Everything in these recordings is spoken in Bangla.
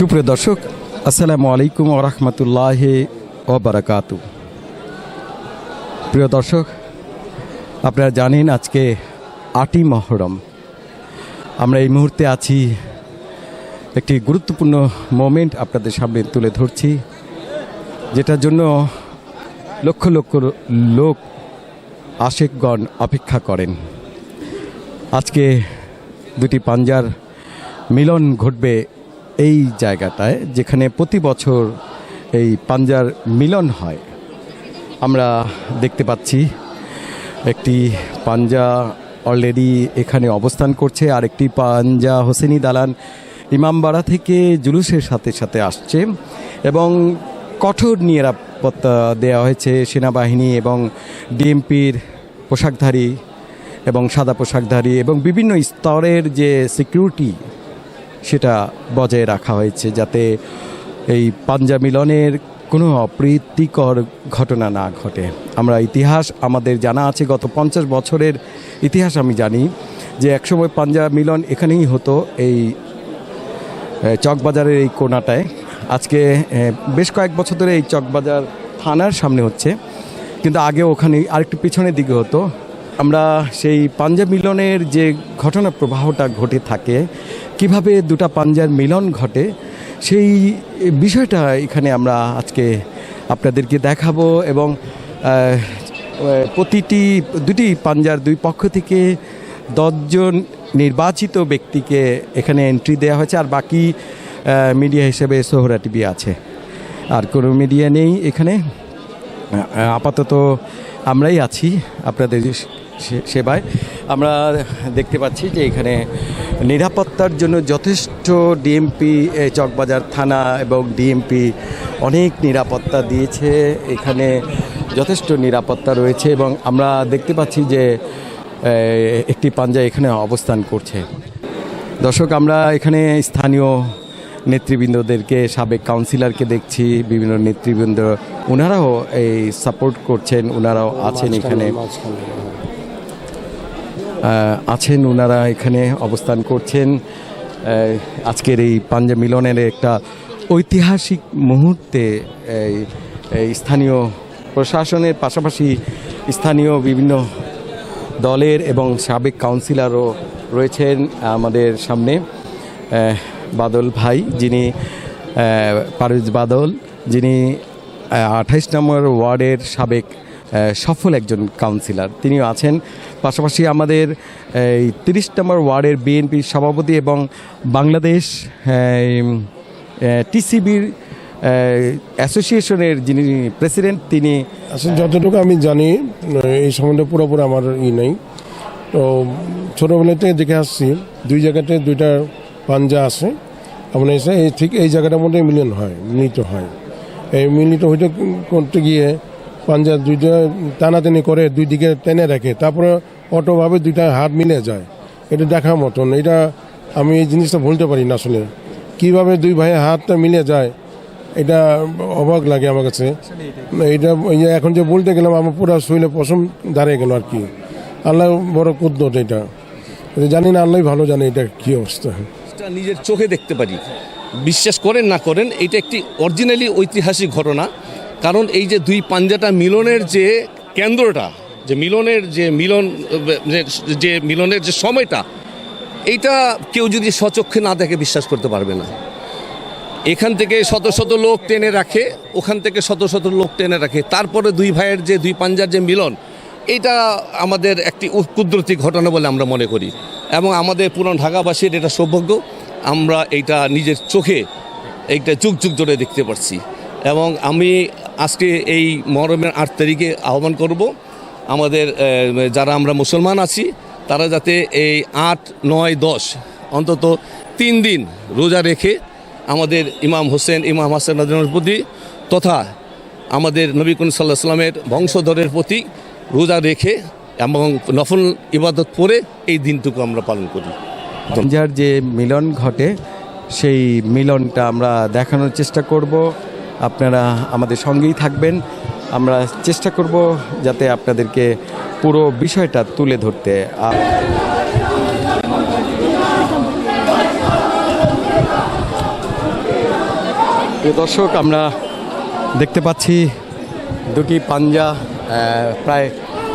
সুপ্রিয় দর্শক, আসসালামু আলাইকুম ওরহমতুল্লাহ ওবরাকাতু প্রিয় দর্শক, আপনারা জানেন আজকে আটই মহরম। আমরা এই মুহূর্তে আছি, একটি গুরুত্বপূর্ণ মোমেন্ট আপনাদের সামনে তুলে ধরছি, যেটার জন্য লক্ষ লক্ষ লোক আশেকগণ অপেক্ষা করেন। আজকে দুটি পাঞ্জার মিলন ঘটবে এই জায়গাটায়, যেখানে প্রতি বছর এই পাঞ্জার মিলন হয়, আমরা দেখতে পাচ্ছি একটি পাঞ্জা অলরেডি এখানে অবস্থান করছে, আর একটি পাঞ্জা হোসেনি দালান ইমামবাড়া থেকে জুলুসের সাথে সাথে আসছে এবং কঠোর নিরাপত্তা দেওয়া হয়েছে সেনাবাহিনী এবং ডিএমপির পোশাকধারী এবং সাদা পোশাকধারী এবং বিভিন্ন স্তরের যে সিকিউরিটি সেটা বজায় রাখা হয়েছে যাতে এই পাঞ্জা মিলনের কোনো অপ্রীতিকর ঘটনা না ঘটে। আমরা ইতিহাস আমাদের জানা আছে, গত পঞ্চাশ বছরের ইতিহাস আমি জানি যে একসময় পাঞ্জা মিলন এখানেই হতো এই চকবাজারের এই কোনাটায় আজকে বেশ কয়েক বছর ধরে এই চকবাজার থানার সামনে হচ্ছে, কিন্তু আগে ওখানে আরেকটু পিছনের দিকে হতো। আমরা সেই পাঞ্জা মিলনের যে ঘটনা প্রবাহটা ঘটে থাকে কীভাবে দুটা পাঞ্জার মিলন ঘটে, সেই বিষয়টা এখানে আমরা আজকে আপনাদেরকে দেখাবো এবং প্রতিটি, দুটি পাঞ্জার দুই পক্ষ থেকে দশজন নির্বাচিত ব্যক্তিকে এখানে এন্ট্রি দেওয়া হয়েছে আর বাকি মিডিয়া হিসেবে সোহরা টিভি আছে। আর কোনো মিডিয়া নেই এখানে। আপাতত আমরাই আছি। আপনাদের সেবায় আমরা দেখতে পাচ্ছি যে এখানে নিরাপত্তার জন্য যথেষ্ট ডিএমপি চকবাজার থানা এবং ডিএমপি অনেক নিরাপত্তা দিয়েছে। এখানে যথেষ্ট নিরাপত্তা রয়েছে এবং আমরা দেখতে পাচ্ছি যে একটি পাঞ্জা এখানে অবস্থান করছে। দর্শক, আমরা এখানে স্থানীয় নেতৃবৃন্দদেরকে, সাবেক কাউন্সিলরকে দেখছি, বিভিন্ন নেতৃবৃন্দ ওনারাও এই সাপোর্ট করছেন ওনারাও আছেন এখানে। আছেন, ওনারা এখানে অবস্থান করছেন। আজকের এই পাঞ্জা মিলনের একটা ঐতিহাসিক মুহূর্তে স্থানীয় প্রশাসনের পাশাপাশি স্থানীয় বিভিন্ন দলের এবং সাবেক কাউন্সিলরও রয়েছেন আমাদের সামনে। বাদল ভাই, যিনি পারুজ বাদল, যিনি আঠাইশ নম্বর ওয়ার্ডের সাবেক সফল একজন কাউন্সিলর তিনিও আছেন। পাশাপাশি আমাদের, এই তিরিশ নম্বর ওয়ার্ডের বিএনপির সভাপতি এবং বাংলাদেশ টিসিবির অ্যাসোসিয়েশনের যিনি প্রেসিডেন্ট তিনি, আসলে যতটুকু আমি জানি, এই সম্বন্ধে পুরোপুরি আমার ই নেই। তো ছোটোবেলা থেকে দেখে আসছি, দুই জায়গাতে দুইটা পাঞ্জা আছে। আমরা এসে ঠিক এই জায়গাটার মধ্যে মিলন হয়, মিলিত হয়। এই মিলিত হইতে করতে গিয়ে পাঞ্জা দুইটা টানাটানি করে দুই দিকে টেনে রাখে, তারপরে অটোভাবে দুইটা হাত মিলে যায়। এটা দেখার মতন। এটা আমি এই জিনিসটা ভুলতে পারি না আসলে। কীভাবে দুই ভাইয়ের হাতটা মিলে যায়, এটা অবাক লাগে আমার কাছে। এটা এখন যে বলতে গেলাম, আমার পুরো শরীরে পশম দাঁড়িয়ে গেল আর কি। আল্লাহ বড় কুদ্দত এটা। জানি না আল্লাহ ভালো জানে এটা কি অবস্থা। নিজের চোখে দেখতে পারি। বিশ্বাস করেন না করেন, এটা একটি অরিজিনালি ঐতিহাসিক ঘটনা। কারণ এই যে দুই পাঞ্জাটা মিলনের যে কেন্দ্রটা, যে মিলনের যে মিলন, যে- মিলনের যে সময়টা, এইটা কেউ যদি স্বচক্ষে না দেখে বিশ্বাস করতে পারবে না। এখান থেকে শত শত লোক টেনে রাখে, ওখান থেকে শত শত লোক টেনে রাখে। তারপরে দুই ভাইয়ের যে, দুই পাঞ্জার যে মিলন, এটা আমাদের একটি কুদরতি ঘটনা বলে আমরা মনে করি। এবং আমাদের পুরান ঢাকাবাসীর এটা সৌভাগ্য, আমরা এইটা নিজের চোখে, এইটা যুগ যুগ ধরে দেখতে পাচ্ছি এবং আমি আজকে এই মহরমের আট তারিখে আহ্বান করব। আমাদের যারা আমরা মুসলমান আছি, তারা যাতে এই আট, নয়, দশ, অন্তত তিন দিন রোজা রেখে আমাদের ইমাম হোসেন, ইমাম হাসান প্রতি তথা আমাদের নবী কুন সাল্লাহ সাল্লামের বংশধরের প্রতি রোজা রেখে এবং নফল ইবাদত করে এই দিনটুকু আমরা পালন করি। পাঞ্জার যে মিলন ঘটে, সেই মিলনটা আমরা দেখানোর চেষ্টা করব। আপনারা আমাদের সঙ্গেই থাকবেন। আমরা চেষ্টা করব যাতে আপনাদেরকে পুরো বিষয়টা তুলে ধরতে। দর্শক, আমরা দেখতে পাচ্ছি দুটি পাঞ্জা প্রায়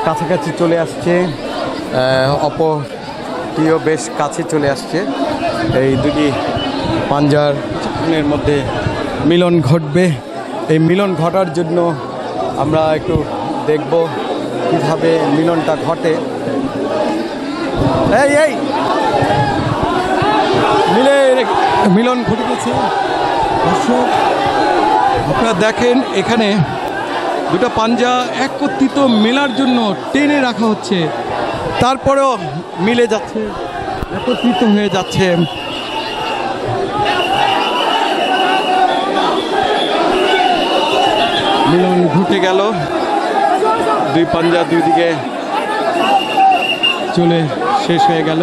কাছাকাছি চলে আসছে অপরটিও বেশ কাছে চলে আসছে। এই দুটি পাঞ্জার মধ্যে মিলন ঘটবে। এই মিলন ঘটার জন্য আমরা একটু দেখব কীভাবে মিলনটা ঘটে। এই এই! মিলে মিলন ঘটে গেছে। দর্শক, আপনারা দেখেন এখানে দুটো পাঞ্জা একত্রিত মেলার জন্য টেনে রাখা হচ্ছে। তারপরেও মিলে যাচ্ছে, একত্রিত হয়ে যাচ্ছে। মিলন ঘটে গেল। দুই পাঞ্জা দুই দিকে চলে শেষ হয়ে গেল।